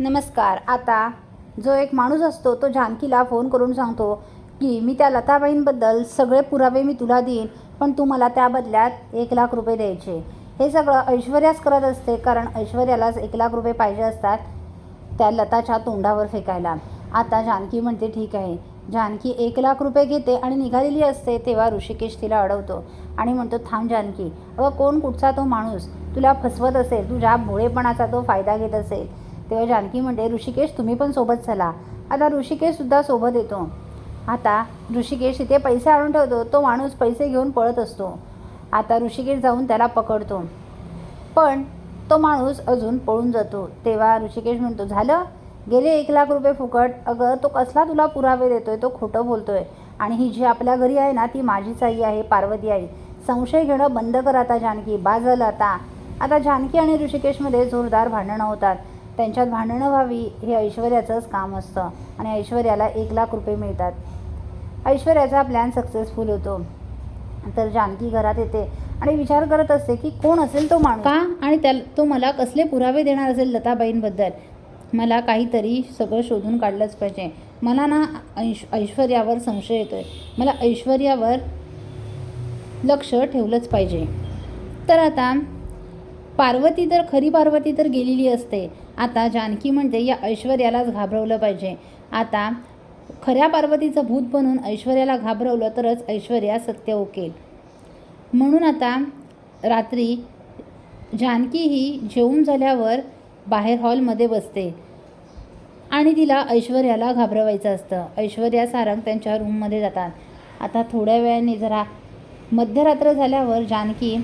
नमस्कार. आता जो एक माणूस असतो तो जानकीला फोन करून सांगतो की मी त्या लताबाईंबद्दल सगळे पुरावे मी तुला देईन पण तू मला त्या बदल्यात एक लाख रुपये द्यायचे. हे सगळं ऐश्वर्याच करत असते कारण ऐश्वर्यालाच एक लाख रुपये पाहिजे असतात त्या लताच्या तोंडावर फेकायला. आता जानकी म्हणते ठीक आहे. जानकी एक लाख रुपये घेते आणि निघालेली असते तेव्हा ऋषिकेश तिला अडवतो आणि म्हणतो थांब जानकी. अगं कोण कुठचा तो माणूस? तुला फसवत असेल तुझ्या भोळेपणाचा तो फायदा घेत असेल. तेव्हा जानकी म्हणते ऋषिकेश तुम्ही पण सोबत चला. आता ऋषिकेशसुद्धा सोबत येतो. आता ऋषिकेश इथे पैसे आणून ठेवतो तो माणूस पैसे घेऊन पळत असतो. आता ऋषिकेश जाऊन त्याला पकडतो. पण तो माणूस अजून पळून जातो. तेव्हा ऋषिकेश म्हणतो झालं? गेले एक लाख रुपये फुकट. अगं तो कसला तुला पुरावे देतोय? तो खोटं बोलतोय. आणि ही जी आपल्या घरी आहे ना ती माझीच आई आहे पार्वती आई. संशय घेणं बंद कर आता जानकी. बाजल आता. आता जानकी आणि ऋषिकेशमध्ये जोरदार भांडणं होतात. त्यांच्यात भांडणं व्हावी हे ऐश्वर्याचंच काम असतं. आणि ऐश्वर्याला एक लाख रुपये मिळतात. ऐश्वर्याचा प्लॅन सक्सेसफुल होतो. तर जानकी घरात येते आणि विचार करत असते की कोण असेल तो माणूस? का? आणि त्या तो मला कसले पुरावे देणार असेल लताबाईंबद्दल? मला काहीतरी सगळं शोधून काढलंच पाहिजे. मला ना ऐश ऐश्वर्यावर संशय येतो आहे मला ऐश्वर्यावर लक्ष ठेवलंच पाहिजे. तर आता पार्वती तर खरी पार्वती तर गेलेली असते. आता जानकी म्हणते या ऐश्वर्यालाच घाबरवलं पाहिजे. आता खऱ्या पार्वतीचं भूत बनून ऐश्वर्याला घाबरवलं तरच ऐश्वर्या सत्य ओकेल म्हणून आता रात्री जानकी ही जेवून झाल्यावर बाहेर हॉलमध्ये बसते. आणि तिला ऐश्वर्याला घाबरवायचं असतं. ऐश्वर्या सारंग त्यांच्या रूममध्ये जातात. आता थोड्या वेळाने जरा मध्यरात्र झाल्यावर जानकी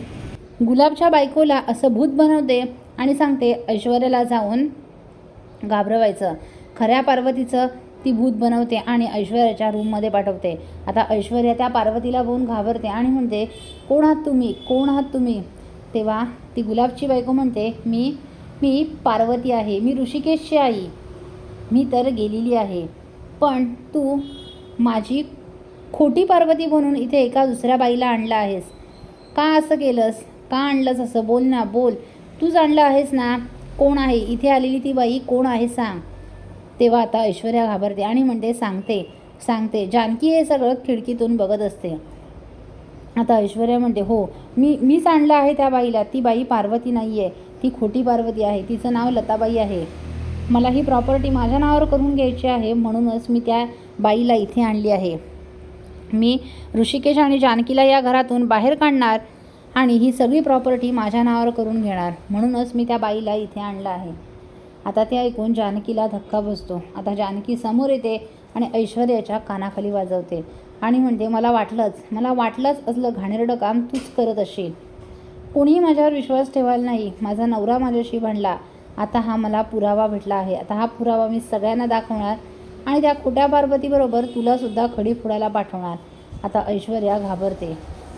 गुलाबच्या बायकोला असं भूत बनवते आणि सांगते ऐश्वर्याला जाऊन घाबरवायचं. खऱ्या पार्वतीचं ती भूत बनवते आणि ऐश्वर्याच्या रूममध्ये पाठवते. आता ऐश्वर्या त्या पार्वतीला बघून घाबरते आणि म्हणते कोण आहात तुम्ही? कोण आहात तुम्ही? तेव्हा ती गुलाबची बायको म्हणते मी मी पार्वती आहे. मी ऋषिकेशची आई. मी तर गेलेली आहे. पण तू माझी खोटी पार्वती बनून इथे एका दुसऱ्या बाईला आणला आहेस. का असं केलंस? का आणलंस असं? बोल ना बोल. तूच आणलं आहेस ना? कोण आहे? इथे आलेली ती बाई कोण आहे सांग. तेव्हा आता ऐश्वर्या घाबरते आणि म्हणते सांगते सांगते. जानकी हे सगळं खिडकीतून बघत असते. आता ऐश्वर्या म्हणते हो मी मीच आणलं आहे त्या बाईला. ती बाई पार्वती नाही आहे ती खोटी पार्वती आहे. तिचं नाव लताबाई आहे. मला ही प्रॉपर्टी माझ्या नावावर करून घ्यायची आहे. म्हणूनच मी त्या बाईला इथे आणली आहे. मी ऋषिकेश आणि जानकीला या घरातून बाहेर काढणार आणि ही सगळी प्रॉपर्टी माझ्या नावावर करून घेणार. म्हणूनच मी त्या बाईला इथे आणलं आहे. आता ते ऐकून जानकीला धक्का बसतो. आता जानकी समोर येते आणि ऐश्वर्याच्या कानाखाली वाजवते. आणि म्हणते मला वाटलंच मला वाटलंच असलं घाणेरडं काम तूच करत असशील. कोणीही माझ्यावर विश्वास ठेवायला नाही. माझा नवरा माझ्याशी भांडला. आता हा मला पुरावा भेटला आहे. आता हा पुरावा मी सगळ्यांना दाखवणार आणि त्या खोट्या पार्वतीबरोबर तुलासुद्धा खडी फुडायला पाठवणार. आता ऐश्वर्या घाबरते.